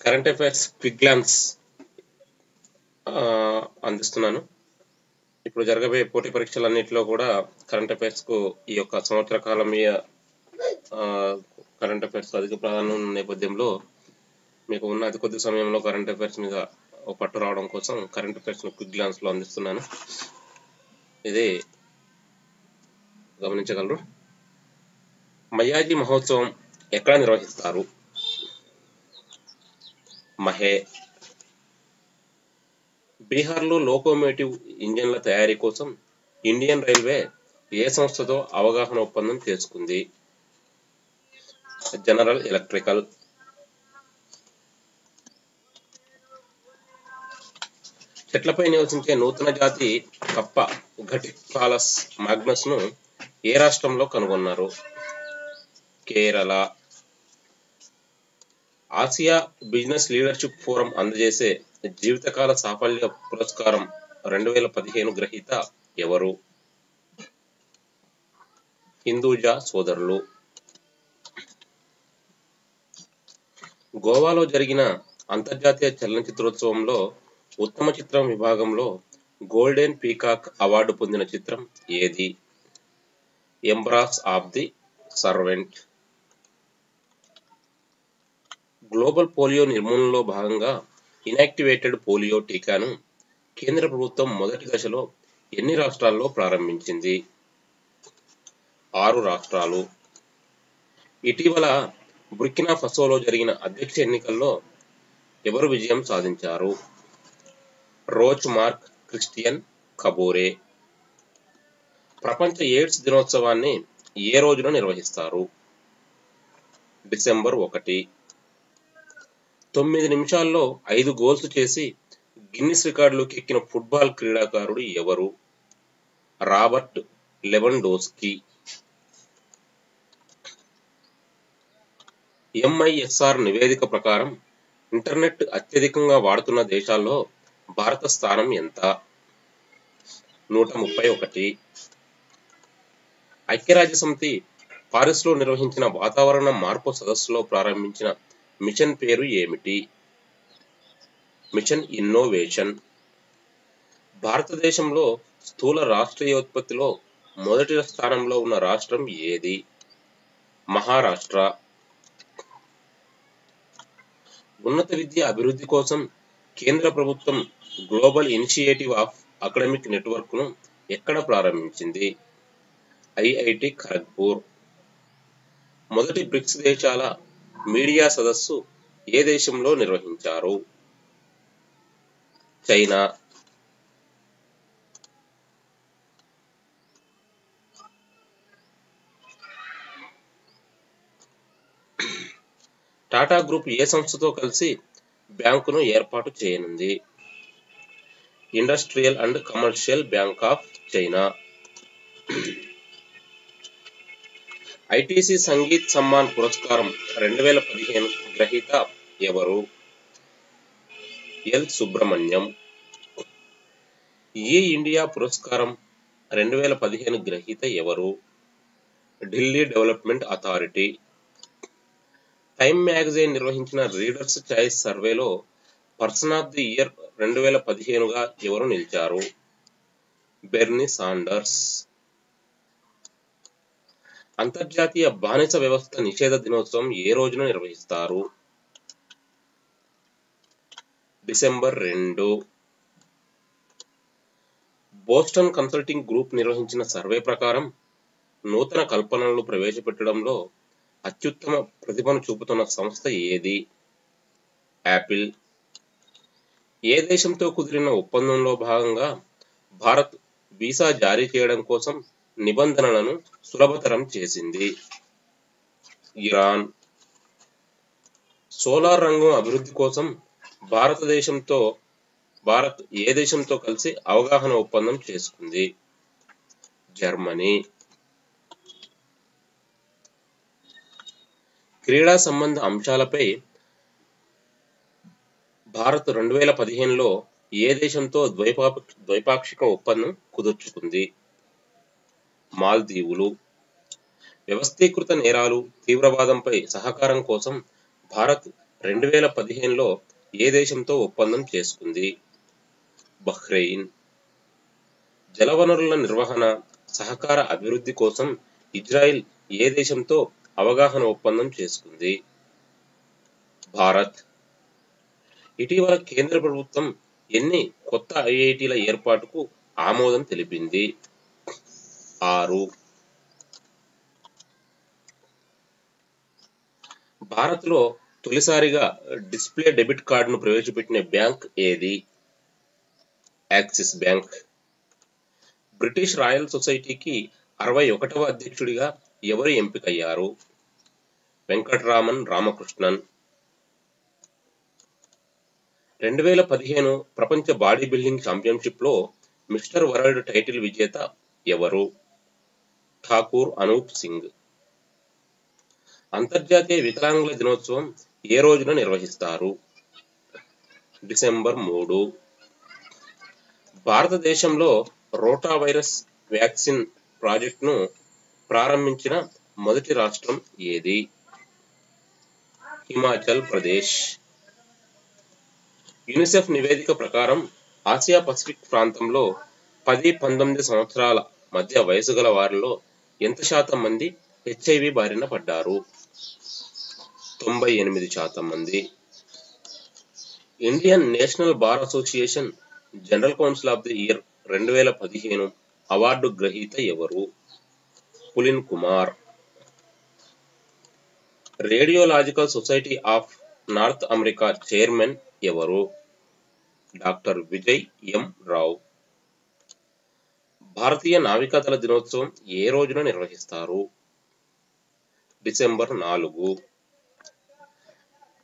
Current affairs quick glance అందిస్తున్నాను. ఇప్పుడు జరగబోయే పోటీ పరీక్షలన్నింటిలో కూడా కరెంట్ అఫైర్స్కు ఈ యొక్క సంవత్సర కాలం కరెంట్ అఫైర్స్ అధిక ప్రాధాన్యం ఉన్న నేపథ్యంలో మీకు ఉన్న అతి కొద్ది సమయంలో కరెంట్ అఫైర్స్ మీద ఒక పట్టు రావడం కోసం కరెంట్ అఫైర్స్ను క్విక్ గ్లాన్స్లో అందిస్తున్నాను. ఇది గమనించగలరు. మయాజీ మహోత్సవం ఎక్కడ నిర్వహిస్తారు? మహే. బీహార్లో లోకోమోటివ్ ఇంజన్ల తయారీ కోసం ఇండియన్ రైల్వే ఏ సంస్థతో అవగాహన ఒప్పందం చేసుకుంది? General Electrical. చెట్లపై నివసించే నూతన జాతి కప్ప ఘటికాలస్ మాగ్నస్ను ఏ రాష్ట్రంలో కనుగొన్నారు? Kerala Asia business leadership forum అందజేసే జీవితకాల సాఫల్య పురస్కారం రెండు వేల పదిహేను గ్రహీత ఎవరు? హిందూజా సోదరులు. గోవాలో జరిగిన అంతర్జాతీయ చలనచిత్రోత్సవంలో ఉత్తమ చిత్రం విభాగంలో గోల్డెన్ పీకాక్ అవార్డు పొందిన చిత్రం ఏది? Embrace of the servant. Global polio నిర్మూలనలో భాగంగా ఇనాక్టివేటెడ్ పోలియో టీకాను కేంద్ర ప్రభుత్వం మొదటి దశలో ఎన్ని రాష్ట్రాల్లో ప్రారంభించింది? ఆరు రాష్ట్రాలు. ఇటీవల బుర్కినా ఫసోలో జరిగిన అధ్యక్ష ఎన్నికల్లో ఎవరు విజయం సాధించారు? Roch Marc Christian Kabore. ప్రపంచ ఎయిడ్స్ దినోత్సవాన్ని ఏ రోజున నిర్వహిస్తారు? డిసెంబర్ ఒకటి. తొమ్మిది నిమిషాల్లో ఐదు గోల్స్ చేసి గిన్నిస్ రికార్డులోకి ఎక్కిన ఫుట్బాల్ క్రీడాకారుడు ఎవరు? రాబర్ట్ లెవెండోస్కి ఎంఐఎస్ఆర్ నివేదిక ప్రకారం ఇంటర్నెట్ అత్యధికంగా వాడుతున్న దేశాల్లో భారత స్థానం ఎంత? నూట ముప్పై ఒకటి. ఐక్యరాజ్య సమితి పారిస్లో నిర్వహించిన వాతావరణ మార్పు సదస్సులో ప్రారంభించిన మిషన్ పేరు ఏమిటి? Mission innovation. భారతదేశంలో స్థూల రాష్ట్రీయోత్పత్తిలో మొదటి స్థానంలో ఉన్న రాష్ట్రం ఏది? మహారాష్ట్ర. ఉన్నత విద్య అభివృద్ధి కోసం కేంద్ర ప్రభుత్వం గ్లోబల్ ఇనిషియేటివ్ ఆఫ్ అకాడమిక్ నెట్వర్క్ను ఎక్కడ ప్రారంభించింది? ఐఐటి ఖరగ్పూర్. మొదటి బ్రిక్స్ దేశాల మీడియా సదస్సు ఏ దేశంలో నిర్వహించారు? చైనా. టాటా గ్రూప్ ఏ సంస్థతో కలిసి బ్యాంకును ఏర్పాటు చేయనుంది? Industrial and commercial bank of China. ITC Sangeet Samman పురస్కారం రెండు వేల పదిహేను గ్రహీత ఎవరు? ఎల్. సుబ్రహ్మణ్యం. ఈ ఇండియా పురస్కారం రెండు వేల పదిహేను గ్రహీత ఎవరు? Delhi development authority. Time magazine నిర్వహించిన రీడర్స్ చాయిస్ సర్వేలో పర్సన్ ఆఫ్ ది ఇయర్ రెండు వేల పదిహేనుగా ఎవరు నిలిచారు? Bernie Sanders. అంతర్జాతీయ బానిస వ్యవస్థ నిషేధ దినోత్సవం ఏ రోజున నిర్వహిస్తారు? డిసెంబర్ రెండు. బోస్టన్ కన్సల్టింగ్ గ్రూప్ నిర్వహించిన సర్వే ప్రకారం నూతన కల్పనలు ప్రవేశపెట్టడంలో అత్యుత్తమ ప్రతిభను చూపుతున్న సంస్థ ఏది? యాపిల్. ఏ దేశంతో కుదిరిన ఒప్పందంలో భాగంగా భారత్ వీసా జారీ చేయడం కోసం నిబంధనలను సులభతరం చేసింది. ఇరాన్. సోలార్ రంగం అభివృద్ధి కోసం భారతదేశంతో భారత్ ఏ దేశంతో కలిసి అవగాహన ఒప్పందం చేసుకుంది? జర్మనీ. క్రీడా సంబంధ అంశాలపై భారత్ రెండు వేల పదిహేనులో ఏ దేశంతో ద్వైపా ద్వైపాక్షిక ఒప్పందం కుదుర్చుకుంది? మాల్దీవులు. వ్యవస్థీకృత నేరాలు తీవ్రవాదంపై సహకారం కోసం భారత్ రెండు వేల పదిహేనులో ఏ దేశంతో ఒప్పందం చేసుకుంది? బహ్రెయిన్. జలవనరుల నిర్వహణ సహకార అభివృద్ధి కోసం ఇజ్రాయిల్ ఏ దేశంతో అవగాహన ఒప్పందం చేసుకుంది? భారత్. ఇటీవల కేంద్ర ప్రభుత్వం ఎన్ని కొత్త ఐఐటీల ఏర్పాటుకు ఆమోదం తెలిపింది? ఆరు. భారత్లో తొలిసారిగా డిస్ప్లే డెబిట్ కార్డును ప్రవేశపెట్టిన బ్యాంక్ ఏది? Axis bank. బ్రిటిష్ రాయల్ సొసైటీకి అరవై ఒకటవ అధ్యక్షుడిగా ఎవరు ఎంపికయ్యారు? వెంకటరామన్ రామకృష్ణన్. రెండు వేల పదిహేను ప్రపంచ బాడీ బిల్డింగ్ ఛాంపియన్షిప్లో మిస్టర్ వరల్డ్ టైటిల్ విజేత ఎవరు? ఠాకూర్ అనూప్ సింగ్. అంతర్జాతీయ వికలాంగుల దినోత్సవం ఏ రోజున నిర్వహిస్తారు? డిసెంబర్ మూడు. భారతదేశంలో రోటా వైరస్ వ్యాక్సిన్ ప్రాజెక్టును ప్రారంభించిన మొదటి రాష్ట్రం ఏది? హిమాచల్ ప్రదేశ్. యునిసెఫ్ నివేదిక ప్రకారం ఆసియా పసిఫిక్ ప్రాంతంలో పది పంతొమ్మిది సంవత్సరాల మధ్య వయసు గల వారిలో ఎంత శాతం మంది హెచ్ఐవి బారిన పడ్డారు? తొంభై ఎనిమిది శాతం మంది. Indian national bar association general council of the year రెండు వేల పదిహేను అవార్డు గ్రహీత ఎవరు? Pulin Kumar. Radiological society of North America chairman ఎవరు? Doctor Vijay M Rao. భారతీయ నావికాదళ దినోత్సవం ఏ రోజున నిర్వహిస్తారు? డిసెంబర్ నాలుగు.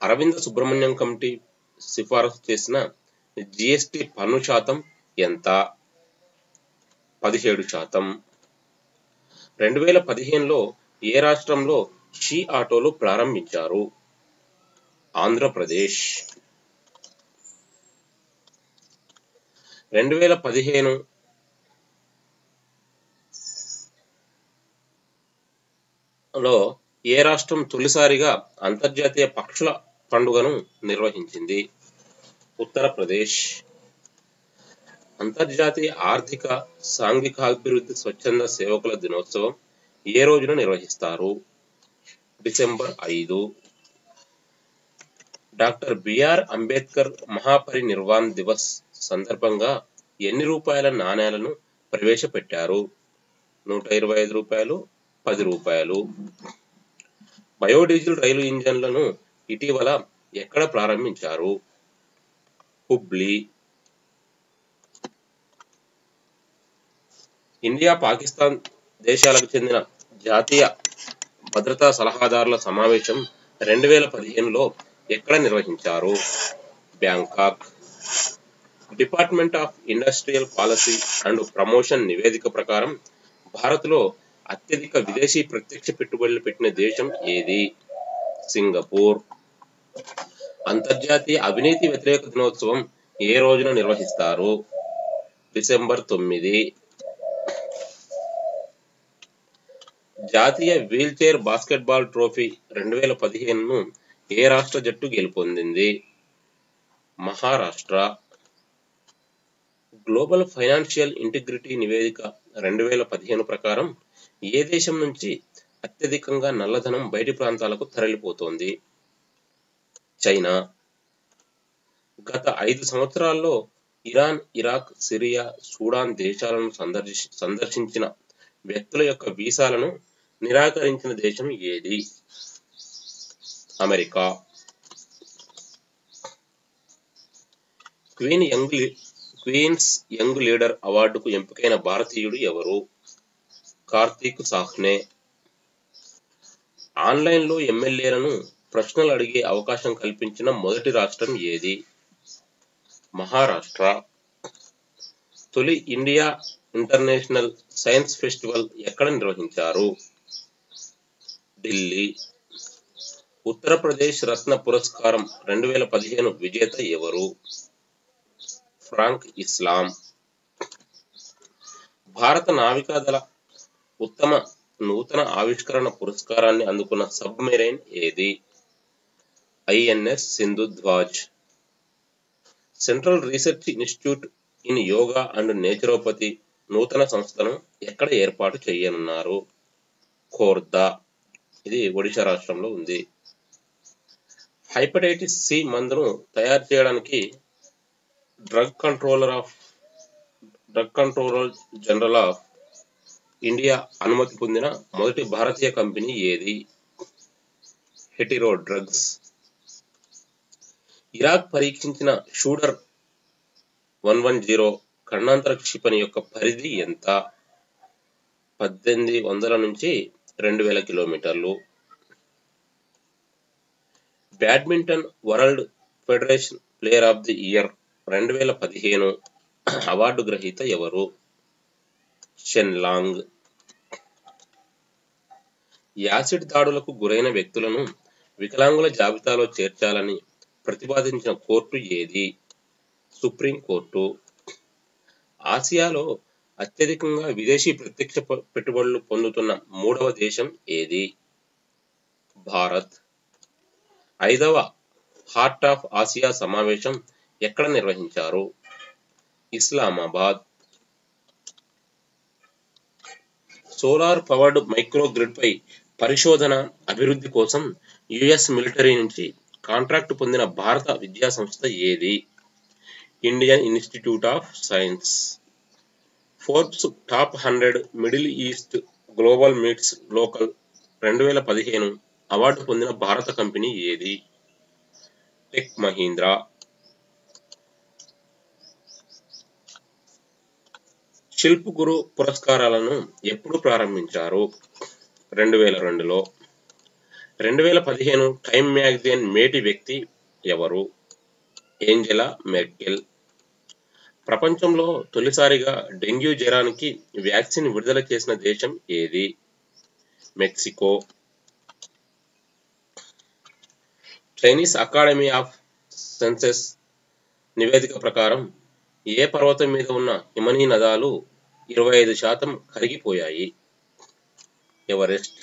అరవింద సుబ్రహ్మణ్యం కమిటీ సిఫారసు చేసిన జిఎస్టి పన్ను శాతం ఎంత? పదిహేడు శాతం. రెండు వేల పదిహేనులో ఏ రాష్ట్రంలో షీ ఆటోలు ప్రారంభించారు? ఆంధ్రప్రదేశ్. రెండు వేల పదిహేను లో ఏ రాష్ట్రం తొలిసారిగా అంతర్జాతీయ పక్షుల పండుగను నిర్వహించింది? ఉత్తరప్రదేశ్. అంతర్జాతీయ ఆర్థిక సాంఘికాభివృద్ధి స్వచ్ఛంద సేవకుల దినోత్సవం ఏ రోజున నిర్వహిస్తారు? డిసెంబర్ ఐదు. డాక్టర్ బిఆర్ అంబేద్కర్ మహాపరినిర్వాణ్ దివస్ సందర్భంగా ఎన్ని రూపాయల నాణేలను ప్రవేశపెట్టారు? నూట ఇరవై ఐదు రూపాయలు పది రూపాయలు. బయోడీజిల్ రైలు ఇంజన్లను ఇటీవల ఎక్కడ ప్రారంభించారు? హుబ్లీ. ఇండియా పాకిస్తాన్ దేశాలకు చెందిన జాతీయ భద్రతా సలహాదారుల సమావేశం రెండు వేల పదిహేనులో ఎక్కడ నిర్వహించారు? Bangkok. Department of industrial policy and promotion నివేదిక ప్రకారం భారత్లో అత్యధిక విదేశీ ప్రత్యక్ష పెట్టుబడులు పెట్టిన దేశం ఏది? సింగపూర్. అంతర్జాతీయ అవినీతి వ్యతిరేక దినోత్సవం ఏ రోజున నిర్వహిస్తారు? డిసెంబర్ తొమ్మిది. జాతీయ వీల్చైర్ బాస్కెట్బాల్ ట్రోఫీ రెండు వేల పదిహేనును ఏ రాష్ట్ర జట్టు గెలుపొందింది? మహారాష్ట్ర. గ్లోబల్ ఫైనాన్షియల్ ఇంటిగ్రిటీ నివేదిక రెండు వేల పదిహేను ప్రకారం ఏ దేశం నుంచి అత్యధికంగా నల్లధనం బయటి ప్రాంతాలకు తరలిపోతోంది? చైనా. గత ఐదు సంవత్సరాల్లో ఇరాన్ ఇరాక్ సిరియా సూడాన్ దేశాలను సందర్శి సందర్శించిన వ్యక్తుల యొక్క వీసాలను నిరాకరించిన దేశం ఏది? అమెరికా. క్వీన్ యంగ్ లీ- క్వీన్స్ యంగ్ లీడర్ అవార్డుకు ఎంపికైన భారతీయుడు ఎవరు? కార్తీక్ సాహ్నే ఆన్లైన్లో ఎమ్మెల్యేలను ప్రశ్నలు అడిగే అవకాశం కల్పించిన మొదటి రాష్ట్రం ఏది? మహారాష్ట్ర. తొలి ఇండియా ఇంటర్నేషనల్ సైన్స్ ఫెస్టివల్ ఎక్కడ నిర్వహించారు? ఢిల్లీ. ఉత్తరప్రదేశ్ రత్న పురస్కారం రెండు వేల పదిహేను విజేత ఎవరు? Frank Islam. భారత నావికాదళ ఉత్తమ నూతన ఆవిష్కరణ పురస్కారాన్ని అందుకున్న సబ్మెరైన్ ఏది? INS Sindhudhvaj. Central research institute in yoga and naturopathy నూతన సంస్థను ఎక్కడ ఏర్పాటు చేయనున్నారు? కోర్దా ఇది ఒడిశా రాష్ట్రంలో ఉంది. హైపటైటిస్ సి మందును తయారు చేయడానికి drug controller of drug controller general of India అనుమతి పొందిన మొదటి భారతీయ కంపెనీ ఏది? హెటిరో డ్రగ్స్ ఇరాక్ పరీక్షించిన షూడర్ వన్ వన్ జీరో ఖండాంతర క్షిపణి యొక్క పరిధి ఎంత? పద్దెనిమిది వందల నుంచి రెండు వేల కిలోమీటర్లు. Badminton world federation player of the year రెండు వేల పదిహేను. అవార్డు గ్రహీత ఎవరు? షెన్ లాంగ్ యాసిడ్ దాడులకు గురైన వ్యక్తులను వికలాంగుల జాబితాలో చేర్చాలని ప్రతిపాదించిన కోర్టు ఏది? Supreme court. ఆసియాలో అత్యధికంగా విదేశీ ప్రత్యక్ష ప- పెట్టుబడులు పొందుతున్న మూడవ దేశం ఏది? భారత్. ఐదవ హార్ట్ ఆఫ్ ఆసియా సమావేశం ఎక్కడ నిర్వహించారు? Islamabad. Solar powered micro grid పై పరిశోధన అభివృద్ధి కోసం యుఎస్ మిలిటరీ నుంచి కాంట్రాక్ట్ పొందిన భారత విద్యా సంస్థ ఏది? Indian institute of science. Forbes top hundred Middle East global meets local రెండు వేల పదిహేను అవార్డు పొందిన భారత కంపెనీ ఏది? టెక్ మహీంద్రా. శిల్పు గురు పురస్కారాలను ఎప్పుడు ప్రారంభించారు? రెండు వేల రెండులో. రెండు వేల పదిహేను టైమ్ మ్యాగజైన్ మేటి వ్యక్తి ఎవరు? Angela Merkel. ప్రపంచంలో తొలిసారిగా డెంగ్యూ జ్వరానికి వ్యాక్సిన్ విడుదల చేసిన దేశం ఏది? Mexico. Chinese academy of sciences నివేదిక ప్రకారం ఏ పర్వతం మీద ఉన్న హిమనీ నదాలు ఇరవై ఐదు శాతం కరిగిపోయాయి. ఎవరెస్ట్?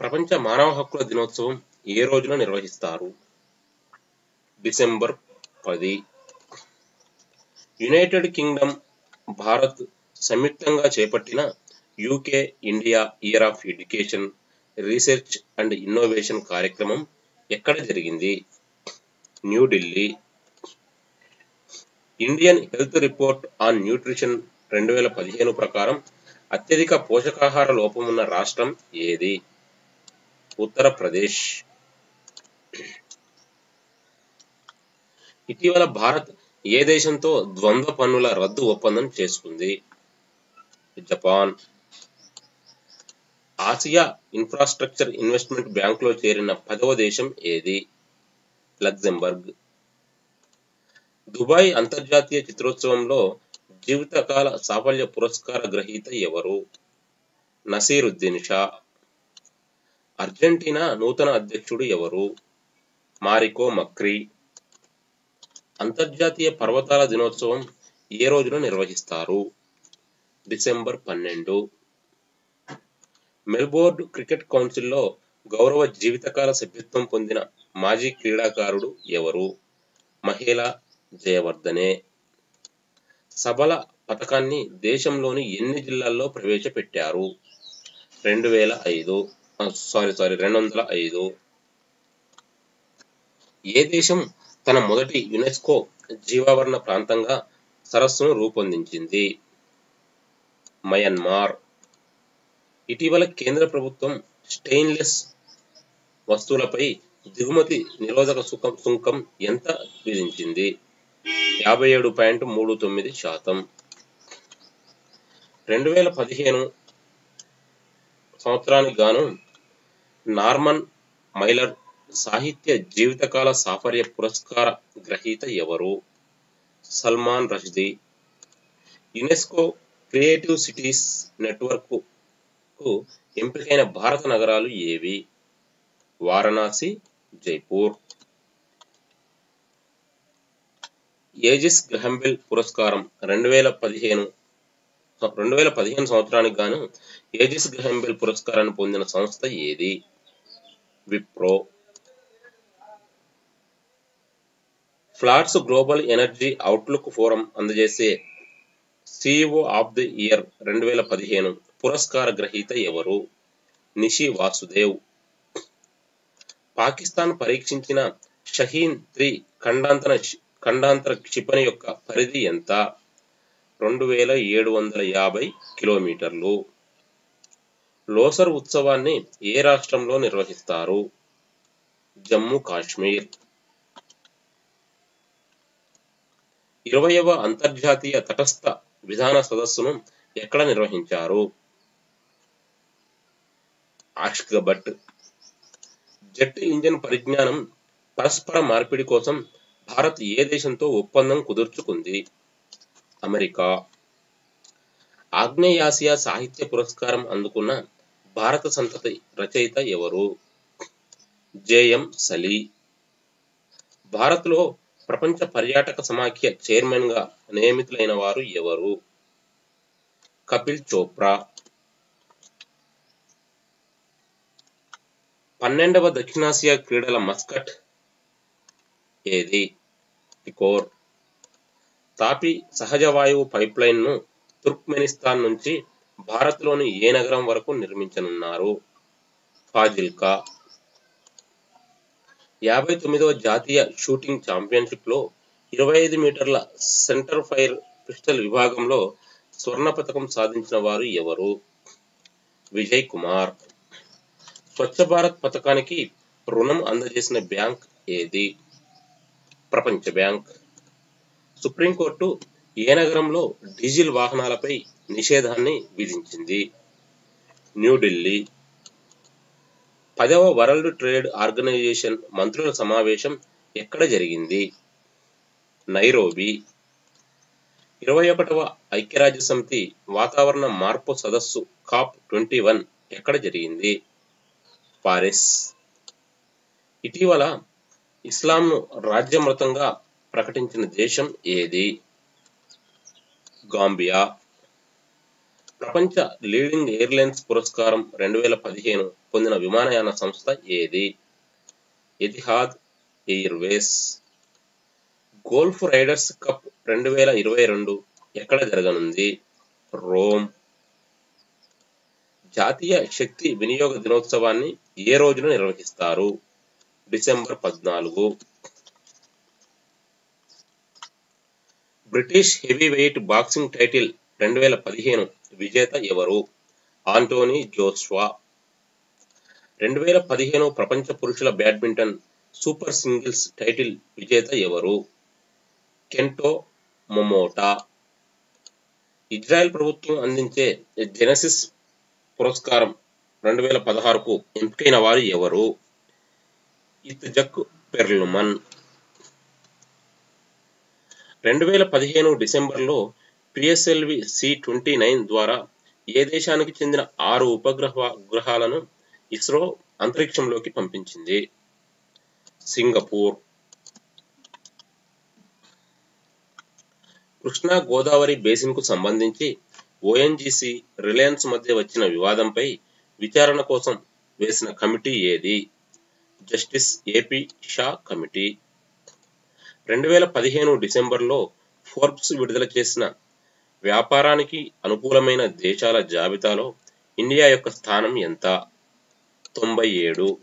ప్రపంచ మానవ హక్కుల దినోత్సవం ఏ రోజున నిర్వహిస్తారు? డిసెంబర్ పది. యునైటెడ్ కింగ్డమ్ భారత్ సంయుక్తంగా చేపట్టిన UK India year of education research and innovation కార్యక్రమం ఎక్కడ జరిగింది? New Delhi Indian health report on nutrition రెండు వేల పదిహేను ప్రకారం అత్యధిక పోషకాహార లోపం ఉన్న రాష్ట్రం ఏది? ఉత్తరప్రదేశ్. ఇటీవల భారత్ ఏ దేశంతో ద్వంద్వ పన్నుల రద్దు ఒప్పందం చేసుకుంది? జపాన్. ఆసియా ఇన్ఫ్రాస్ట్రక్చర్ ఇన్వెస్ట్మెంట్ బ్యాంకులో చేరిన పదవ దేశం ఏది? లగ్జంబర్గ్ దుబాయ్ అంతర్జాతీయ చిత్రోత్సవంలో జీవితకాల సాఫల్య పురస్కార గ్రహీత ఎవరు? నసీరుద్దీన్ షా. అర్జెంటీనా నూతన అధ్యక్షుడు ఎవరు? Mauricio Macri. అంతర్జాతీయ పర్వతాల దినోత్సవం ఏ రోజున నిర్వహిస్తారు? డిసెంబర్ పన్నెండు. మెల్బోర్న్ క్రికెట్ కౌన్సిల్లో గౌరవ జీవితకాల సభ్యత్వం పొందిన మాజీ క్రీడాకారుడు ఎవరు? మహిళా జయవర్ధనే సబల పథకాన్ని దేశంలోని ఎన్ని జిల్లాల్లో ప్రవేశపెట్టారు? రెండు వేల ఐదు. సారీ సారీ రెండు వందల ఐదు. ఏ దేశం తన మొదటి యునెస్కో జీవావరణ ప్రాంతంగా సరస్సును రూపొందించింది? మయన్మార్. ఇటీవల కేంద్ర ప్రభుత్వం స్టెయిన్లెస్ వస్తువులపై దిగుమతి నిరోధక సుఖం సుంకం ఎంత విధించింది? యాభై ఏడు పాయింట్ మూడు తొమ్మిది శాతం. రెండు వేల పదిహేను సంవత్సరానికి గాను నార్మన్ మైలర్ సాహిత్య జీవితకాల సాఫల్య పురస్కార గ్రహీత ఎవరు? Salman Rushdie. UNESCO creative cities నెట్వర్క్కు ఎంపికైన భారత నగరాలు ఏవి? వారణాసి జైపూర్. ఏజిస్ గ్రహంబెల్ పురస్కారం రెండు వేల పదిహేను రెండు వేల పదిహేను సంవత్సరానికి గాను ఏజిస్ గ్రహంబెల్ పురస్కారాన్ని పొందిన సంస్థ ఏది? Wipro. Platts global energy outlook forum అందజేసే సిఇఓ ఆఫ్ ది ఇయర్ రెండు వేల పదిహేను పురస్కార గ్రహీత ఎవరు? నిషి వాసుదేవ్. పాకిస్తాన్ పరీక్షించిన షహీన్ త్రీ ఖండాంతర ఖండాంతర క్షిపణి యొక్క పరిధి ఎంత? రెండు వేల ఏడు వందల యాభై కిలోమీటర్లు. లోసర్ ఉత్సవాన్ని ఏ రాష్ట్రంలో నిర్వహిస్తారు? జమ్మూ కాశ్మీర్. ఇరవయవ అంతర్జాతీయ తటస్థ విధాన సదస్సును ఎక్కడ నిర్వహించారు? ఆష్గబట్ జెట్ ఇంజన్ పరిజ్ఞానం పరస్పర మార్పిడి కోసం భారత్ ఏ దేశంతో ఒప్పందం కుదుర్చుకుంది? అమెరికా. ఆగ్నేయాసియా సాహిత్య పురస్కారం అందుకున్న భారత సంతతి రచయిత ఎవరు? జేఎం సలీ. భారత్లో ప్రపంచ పర్యాటక సమాఖ్య చైర్మన్గా నియమితులైన వారు ఎవరు? కపిల్ చోప్రా. పన్నెండవ దక్షిణాసియా క్రీడల మస్కట్ ఏది? తికోర్ తాపి సహజ వాయువు పైప్లైన్ను తుర్క్మెనిస్తాన్ నుంచి భారత్లోని ఏ నగరం వరకు నిర్మించనున్నారు? ఫాజిల్కా. యాభై తొమ్మిదవ జాతీయ షూటింగ్ ఛాంపియన్షిప్లో ఇరవై ఐదు మీటర్ల సెంటర్ ఫైర్ పిస్టల్ విభాగంలో స్వర్ణ పథకం సాధించిన వారు ఎవరు? విజయ్ కుమార్. స్వచ్ఛ భారత్ పథకానికి రుణం అందజేసిన బ్యాంక్ ఏది? ప్రపంచ బ్యాంక్. సుప్రీంకోర్టు ఏ నగరంలో డీజిల్ వాహనాలపై నిషేధాన్ని విధించింది? న్యూఢిల్లీ. పదవ వరల్డ్ ట్రేడ్ ఆర్గనైజేషన్ మంత్రుల సమావేశం ఎక్కడ జరిగింది? నైరోబి. ఇరవై ఒకటవ ఐక్యరాజ్య సమితి వాతావరణ మార్పు సదస్సు కాప్ ట్వంటీ వన్ ఎక్కడ జరిగింది? పారిస్. ఇటీవల ఇస్లాంను రాజ్యమృతంగా ప్రకటించిన దేశం ఏది? గాంబియా. ప్రపంచ లీడింగ్ ఎయిర్లైన్స్ పురస్కారం రెండు వేల పదిహేను పొందిన విమానయాన సంస్థ ఏది? Etihad airways. Golf Ryders cup రెండు వేల ఇరవై రెండు ఎక్కడ జరగనుంది? రోమ్. జాతీయ శక్తి వినియోగ దినోత్సవాన్ని ఏ రోజున నిర్వహిస్తారు? డిసెంబర్ పద్నాలుగు. British heavy weight boxing title రెండు వేల పదిహేను విజేత ఎవరు? ఆంటోనీ జోస్వా రెండు వేల పదిహేను ప్రపంచ పురుషుల బ్యాడ్మింటన్ సూపర్ సింగిల్స్ టైటిల్ విజేత ఎవరు? Kento Momota. ఇజ్రాయెల్ ప్రభుత్వం అందించే జెనసిస్ పురస్కారం రెండు వేల పదహారుకు ఎంపికైన వారు ఎవరు? ఇత్జక్ పెర్లుమన్ రెండు వేల పదిహేను డిసెంబర్లో పిఎస్ఎల్వి సి ట్వంటీ నైన్ ద్వారా ఏ దేశానికి చెందిన ఆరు ఉపగ్రహ గ్రహాలను ఇస్రో అంతరిక్షంలోకి పంపించింది. సింగపూర్. కృష్ణా గోదావరి బేసిన్కు సంబంధించి ఓఎన్జీసీ రిలయన్స్ మధ్య వచ్చిన వివాదంపై విచారణ కోసం వేసిన కమిటీ ఏది? Justice AP Shah committee. రెండు వేల పదిహేను డిసెంబర్లో ఫోర్బ్స్ విడుదల చేసిన వ్యాపారానికి అనుకూలమైన దేశాల జాబితాలో ఇండియా యొక్క స్థానం ఎంత? తొంభై ఏడు.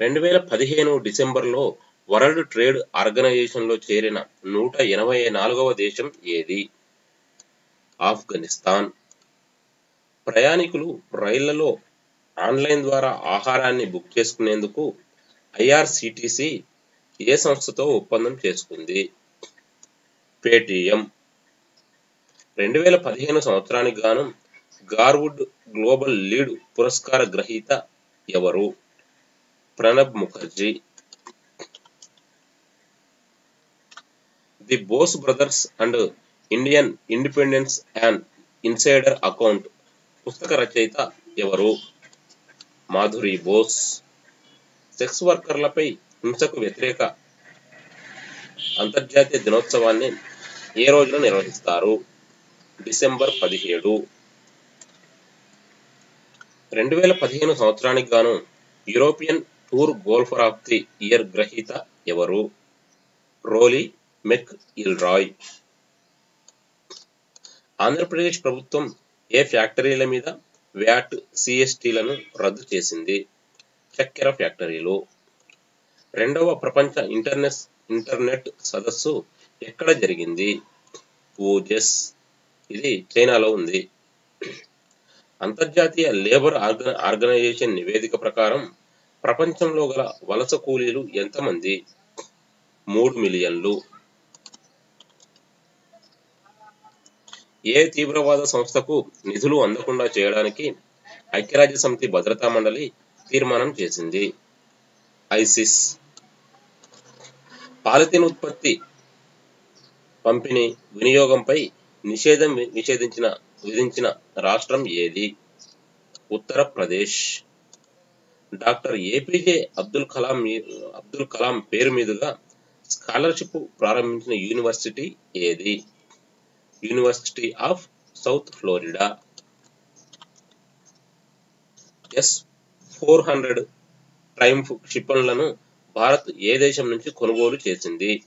రెండు వేల పదిహేను డిసెంబర్లో వరల్డ్ ట్రేడ్ ఆర్గనైజేషన్లో చేరిన నూట ఎనభై నాలుగవ దేశం ఏది? ఆఫ్ఘనిస్తాన్. ప్రయాణికులు రైళ్ళలో ఆన్లైన్ ద్వారా ఆహారాన్ని బుక్ చేసుకునేందుకు ఐఆర్సిటిసి ఏ సంస్థతో ఒప్పందం చేసుకుంది. పేటిఎం. రెండు వేల పదిహేను సంవత్సరానికి గాను గార్వుడ్ గ్లోబల్ లీడ్ పురస్కార గ్రహీత ఎవరు? Pranab Mukherjee. The Bose brothers and Indian independence and insider account పుస్తక రచయిత ఎవరు? మాధురి బోస్ సెక్స్ వర్కర్లపై హింసకు వ్యతిరేక అంతర్జాతీయ దినోత్సవాన్ని ఏ రోజున నిర్వహిస్తారు? డిసెంబర్ పదిహేడు. రెండు వేల పదిహేను సంవత్సరానికి గాను European tour golfer of the year గ్రహీత ఎవరు? రోలీ మెక్ ఇల్రాయ్. ఆంధ్రప్రదేశ్ ప్రభుత్వం ఏ ఫ్యాక్టరీల మీద వ్యాట్ సిఎస్టీలను రద్దు చేసింది చక్కెర ఫ్యాక్టరీలు. రెండవ ప్రపంచ ఇంటర్నెట్ ఇంటర్నెట్ సదస్సు ఎక్కడ జరిగింది? ఓజెస్. ఇది చైనాలో ఉంది. అంతర్జాతీయ లేబర్ ఆర్గ ఆర్గనైజేషన్ నివేదిక ప్రకారం ప్రపంచంలో గల వలస కూలీలు ఎంతమంది? మూడు మిలియన్లు. ఏ తీవ్రవాద సంస్థకు నిధులు అందకుండా చేయడానికి ఐక్యరాజ్య సమితి భద్రతా మండలి తీర్మానం చేసింది. ఐసిస్ పాలిథిన్ ఉత్పత్తి పంపిణీ వినియోగంపై నిషేధం నిషేధించిన విధించిన రాష్ట్రం ఏది? ఉత్తరప్రదేశ్. డాక్టర్ ఏపీజే అబ్దుల్ కలాం మీ- అబ్దుల్ కలాం పేరు మీదుగా స్కాలర్షిప్ ప్రారంభించిన యూనివర్సిటీ ఏది? University of South Florida S four hundred Triumf క్షిపణులను Bharat ఏ దేశం నుంచి కొనుగోలు చేసింది?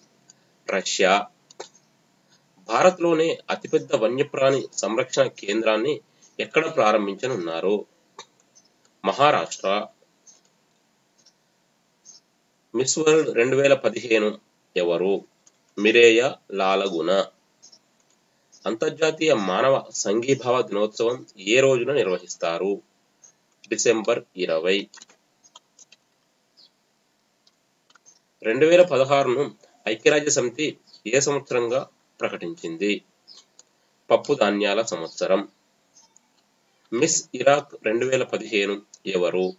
రష్యా. భారత్లోనే అతిపెద్ద వన్యప్రాణి సంరక్షణ కేంద్రాన్ని ఎక్కడ ప్రారంభించనున్నారు? మహారాష్ట్ర. మిస్ వరల్డ్ రెండు వేల పదిహేను ఎవరు? మిరేయ లాలగున అంతర్జాతీయ మానవ సంఘీభావ దినోత్సవం ఏ రోజున నిర్వహిస్తారు? డిసెంబర్ ఇరవై. రెండు వేల పదహారును ఐక్యరాజ్య సమితి ఏ సంవత్సరంగా ప్రకటించింది? పప్పు ధాన్యాల సంవత్సరం. మిస్ ఇరాక్ రెండు వేల పదిహేను ఎవరు?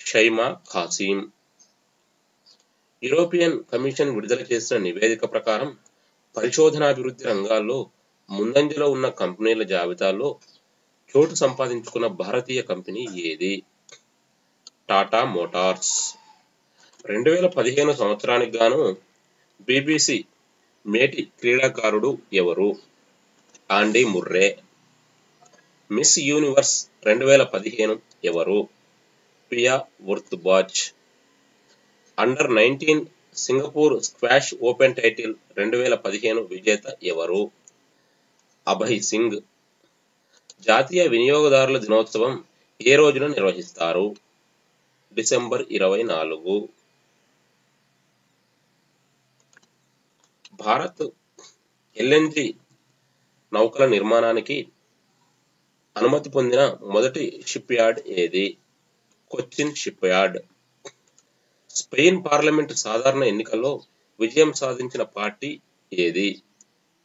షైమా ఖాసీం. యూరోపియన్ కమిషన్ విడుదల చేసిన నివేదిక ప్రకారం పరిశోధనాభివృద్ధి రంగాల్లో ముందంజలో ఉన్న కంపెనీల జాబితాలో చోటు సంపాదించుకున్న భారతీయ కంపెనీ ఏది? టాటా మోటార్స్. రెండు వేల పదిహేను సంవత్సరానికి గాను బీబీసీ మేటి క్రీడాకారుడు ఎవరు? ఆండీ ముర్రే. మిస్ యూనివర్స్ రెండు వేల పదిహేను ఎవరు? Piya వర్త్బాజ్ under nineteen Singapore squash open title రెండు వేల పదిహేను విజేత ఎవరు? అభయ్ సింగ్. జాతీయ వినియోగదారుల దినోత్సవం ఏ రోజున నిర్వహిస్తారు? డిసెంబర్ ఇరవై నాలుగు. భారత్ ఎల్ఎన్జి నౌకల నిర్మాణానికి అనుమతి పొందిన మొదటి షిప్ యార్డ్ ఏది? Cochin ship yard Spain parliament సాధారణ ఎన్నికల్లో విజయం సాధించిన పార్టీ ఏది?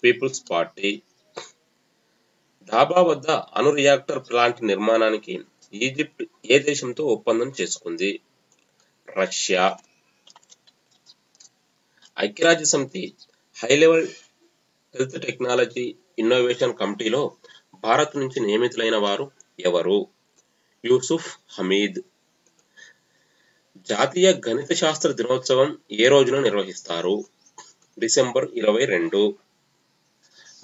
People's party. డాబా వద్ద అణు రియాక్టర్ ప్లాంట్ నిర్మాణానికి ఈజిప్ట్ ఏ దేశంతో ఒప్పందం చేసుకుంది? రష్యా. ఐక్యరాజ్య సమితి high level health technology innovation కమిటీలో భారత్ నుంచి నియమితులైన వారు ఎవరు? యూసుఫ్ హమీద్. జాతీయ గణిత శాస్త్ర దినోత్సవం ఏ రోజున నిర్వహిస్తారు? డిసెంబర్ ఇరవై రెండు.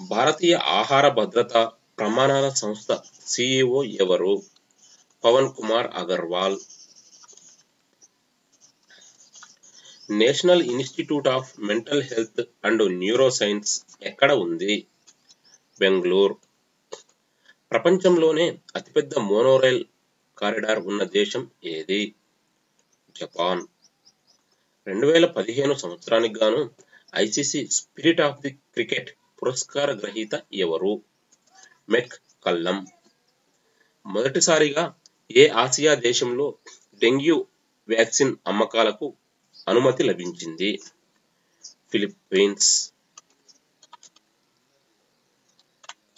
భారతీయ ఆహార భద్రత ప్రమాణాల సంస్థ సిఇఓ ఎవరు? Pawan Kumar Agarwal. National institute of mental health and neuro science ఎక్కడ ఉంది? బెంగళూరు. ప్రపంచంలోనే అతిపెద్ద మోనోరైల్ కారిడార్ ఉన్న దేశం ఏది? జపాన్. రెండు వేల పదిహేను సంవత్సరానికి గాను ICC spirit of the cricket పురస్కార గ్రహీత ఎవరు? McCullum. మొదటిసారిగా ఏ ఆసియా దేశంలో డెంగ్యూ వ్యాక్సిన్ అమ్మకాలకు అనుమతి లభించింది? ఫిలిప్పీన్స్.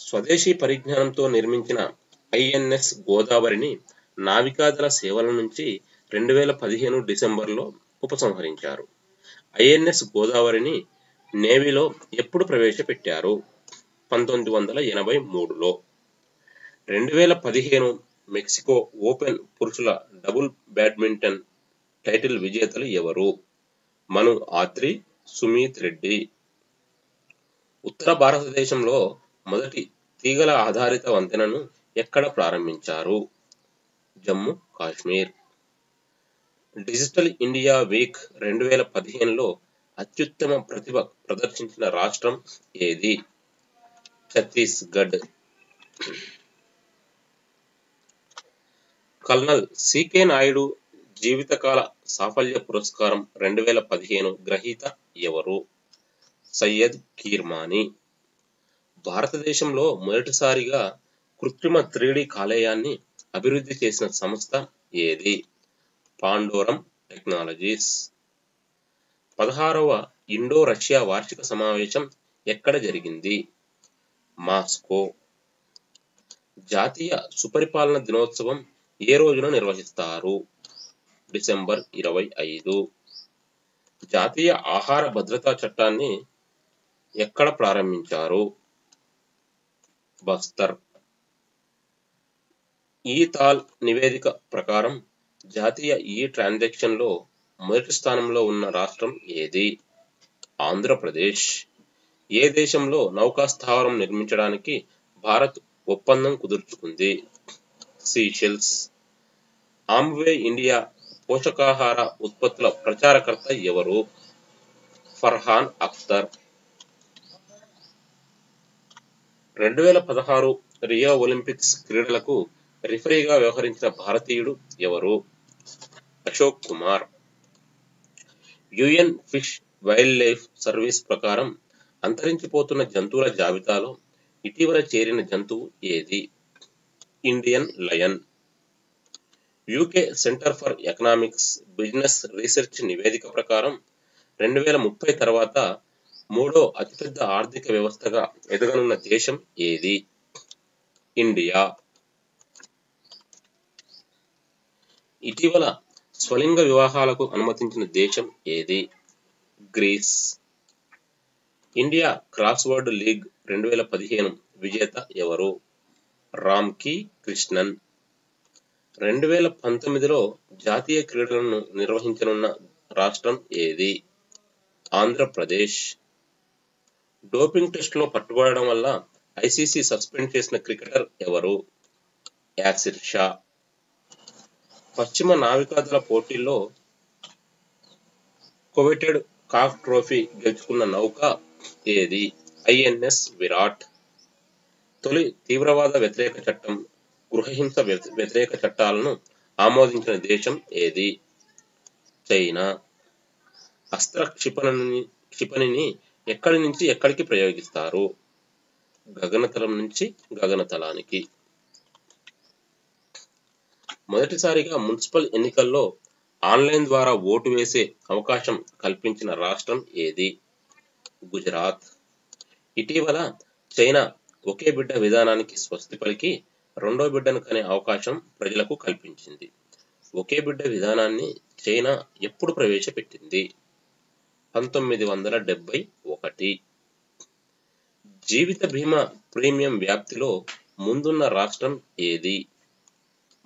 స్వదేశీ పరిజ్ఞానంతో నిర్మించిన ఐఎన్ఎస్ గోదావరిని నావికాదళ సేవల నుంచి రెండు వేల పదిహేను డిసెంబర్లో ఉపసంహరించారు. ఐఎన్ఎస్ గోదావరిని నేవీలో ఎప్పుడు ప్రవేశపెట్టారు? పంతొమ్మిది వందల ఎనభై మూడులో. రెండు వేల పదిహేను మెక్సికో ఓపెన్ పురుషుల డబుల్ బ్యాడ్మింటన్ టైటిల్ విజేతలు ఎవరు? మను ఆత్రి సుమీత్ రెడ్డి. ఉత్తర భారతదేశంలో మొదటి తీగల ఆధారిత వంతెనను ఎక్కడ ప్రారంభించారు? Jammu Kashmir. Digital India week రెండు వేల పదిహేనులో అత్యుత్తమ ప్రతిభ ప్రదర్శించిన రాష్ట్రం ఏది? ఛత్తీస్గఢ్. కల్నల్ సికే నాయుడు జీవితకాల సాఫల్య పురస్కారం రెండు వేల పదిహేను గ్రహీత ఎవరు? సయ్యద్ కీర్మాని. భారతదేశంలో మొదటిసారిగా కృత్రిమ త్రీడీ కాలేయాన్ని అభివృద్ధి చేసిన సంస్థ ఏది? Pandorum technologies. పదహారవ ఇండో రష్యా వార్షిక సమావేశం ఎక్కడ జరిగింది? మాస్కో. జాతీయ సుపరిపాలన దినోత్సవం ఏ రోజున నిర్వహిస్తారు? డిసెంబర్ ఇరవై ఐదు. జాతీయ ఆహార భద్రతా చట్టాన్ని ఎక్కడ ప్రారంభించారు? బస్తర్. ఈ తాల్ నివేదిక ప్రకారం జాతీయ ఈ ట్రాన్సాక్షన్లో మొదటి స్థానంలో ఉన్న రాష్ట్రం ఏది? ఆంధ్రప్రదేశ్. ఏ దేశంలో నౌకా స్థావరం నిర్మించడానికి భారత్ ఒప్పందం కుదుర్చుకుంది? సీషెల్స్ ఆమ్వే ఇండియా పోషకాహార ఉత్పత్తుల ప్రచారకర్త ఎవరు? ఫర్హాన్ అఖ్తర్. రెండు వేల పదహారు రియో ఒలింపిక్స్ క్రీడలకు రిఫరీగా వ్యవహరించిన భారతీయుడు ఎవరు? Ashok Kumar. UN fish wild life service ప్రకారం అంతరించిపోతున్న జంతువుల జాబితాలో ఇటీవల చేరిన జంతువు ఏది? Indian lion. UK centre for economics business research నివేదిక ప్రకారం రెండు వేల ముప్పై తర్వాత మూడో అతిపెద్ద ఆర్థిక వ్యవస్థగా ఎదగనున్న దేశం ఏది? ఇండియా. ఇటీవల స్వలింగ వివాహాలకు అనుమతించిన దేశం ఏది? గ్రీస్. ఇండియా క్రాస్వర్డ్ లీగ్ రెండు వేల పదిహేను విజేత ఎవరు? రామ్కి కృష్ణన్. రెండు వేల పంతొమ్మిదిలో జాతీయ క్రీడలను నిర్వహించనున్న రాష్ట్రం ఏది? ఆంధ్రప్రదేశ్. డోపింగ్ టెస్ట్లో పట్టుబడడం వల్ల ఐసీసీ సస్పెండ్ చేసిన క్రికెటర్ ఎవరు? యాసిర్ షా. పశ్చిమ నావికాదళ పోటీల్లో కోవెటెడ్ కాక్ ట్రోఫీ గెలుచుకున్న నౌక ఏది ఐఎన్ఎస్ విరాట్ తొలి తీవ్రవాద వ్యతిరేక చట్టం గృహహింస వ్యతి- వ్యతిరేక చట్టాలను ఆమోదించిన దేశం ఏది? చైనా. అస్త్ర క్షిపణిని క్షిపణిని ఎక్కడి నుంచి ఎక్కడికి ప్రయోగిస్తారు? గగనతలం నుంచి గగనతలానికి. మొదటిసారిగా మున్సిపల్ ఎన్నికల్లో ఆన్లైన్ ద్వారా ఓటు వేసే అవకాశం కల్పించిన రాష్ట్రం ఏది? గుజరాత్. ఇటీవల చైనా ఒకే బిడ్డ విధానానికి స్వస్తి పలికి రెండో బిడ్డను కనే అవకాశం ప్రజలకు కల్పించింది. ఒకే బిడ్డ విధానాన్ని చైనా ఎప్పుడు ప్రవేశపెట్టింది? పంతొమ్మిది వందల డెబ్బై ఒకటి. జీవిత బీమా ప్రీమియం వ్యాప్తిలో ముందున్న రాష్ట్రం ఏది?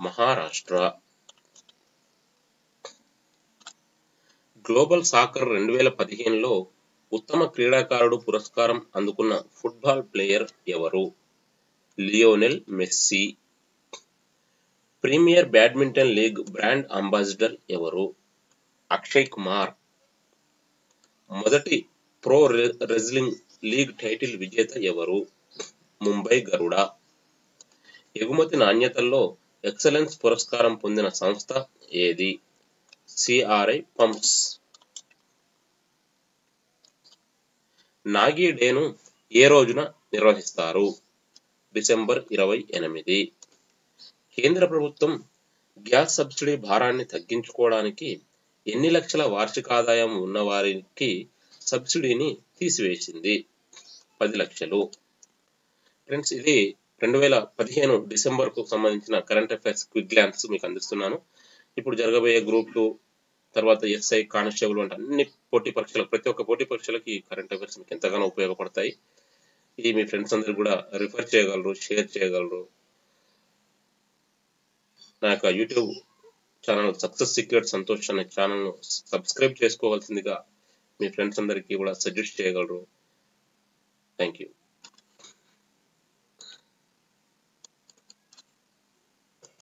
మహారాష్ట్ర. గ్లోబల్ సాకర్ రెండు వేల పదిహేనులో ఉత్తమ క్రీడాకారుడు పురస్కారం అందుకున్న ఫుట్బాల్ ప్లేయర్ ఎవరు? Lionel Messi. Premier badminton league brand ambassador ఎవరు? అక్షయ్ కుమార్. మొదటి ప్రో రె- రెజ్లింగ్ లీగ్ టైటిల్ విజేత ఎవరు? ముంబై గరుడ. ఎగుమతి నాణ్యతల్లో ఎక్సలెన్స్ పురస్కారం పొందిన సంస్థ ఏది? CRI pumps. నాగి డేను ఏ రోజున నిర్వహిస్తారు? డిసెంబర్ ఇరవై ఎనిమిది. కేంద్ర ప్రభుత్వం గ్యాస్ సబ్సిడీ భారాన్ని తగ్గించుకోవడానికి ఎన్ని లక్షల వార్షిక ఆదాయం ఉన్న వారికి సబ్సిడీని తీసివేసింది? పది లక్షలు. ఫ్రెండ్స్ ఇది రెండు వేల పదిహేను డిసెంబర్కు సంబంధించిన కరెంట్ అఫైర్స్ క్విక్ గ్లాన్స్ మీకు అందిస్తున్నాను. ఇప్పుడు జరగబోయే గ్రూప్ టూ తర్వాత ఎస్ఐ కానిస్టేబుల్ వంటి అన్ని పోటీ పరీక్షలకు ప్రతి ఒక్క పోటీ పరీక్షలకి కరెంట్ అఫైర్స్ మీకు ఎంతగానో ఉపయోగపడతాయి. ఇది మీ ఫ్రెండ్స్ అందరు కూడా రిఫర్ చేయగలరు షేర్ చేయగలరు. నా యొక్క YouTube channel success secret Santosh అనే ఛానల్ను సబ్స్క్రైబ్ చేసుకోవాల్సిందిగా మీ ఫ్రెండ్స్ అందరికీ కూడా సజెస్ట్ చేయగలరు. Thank you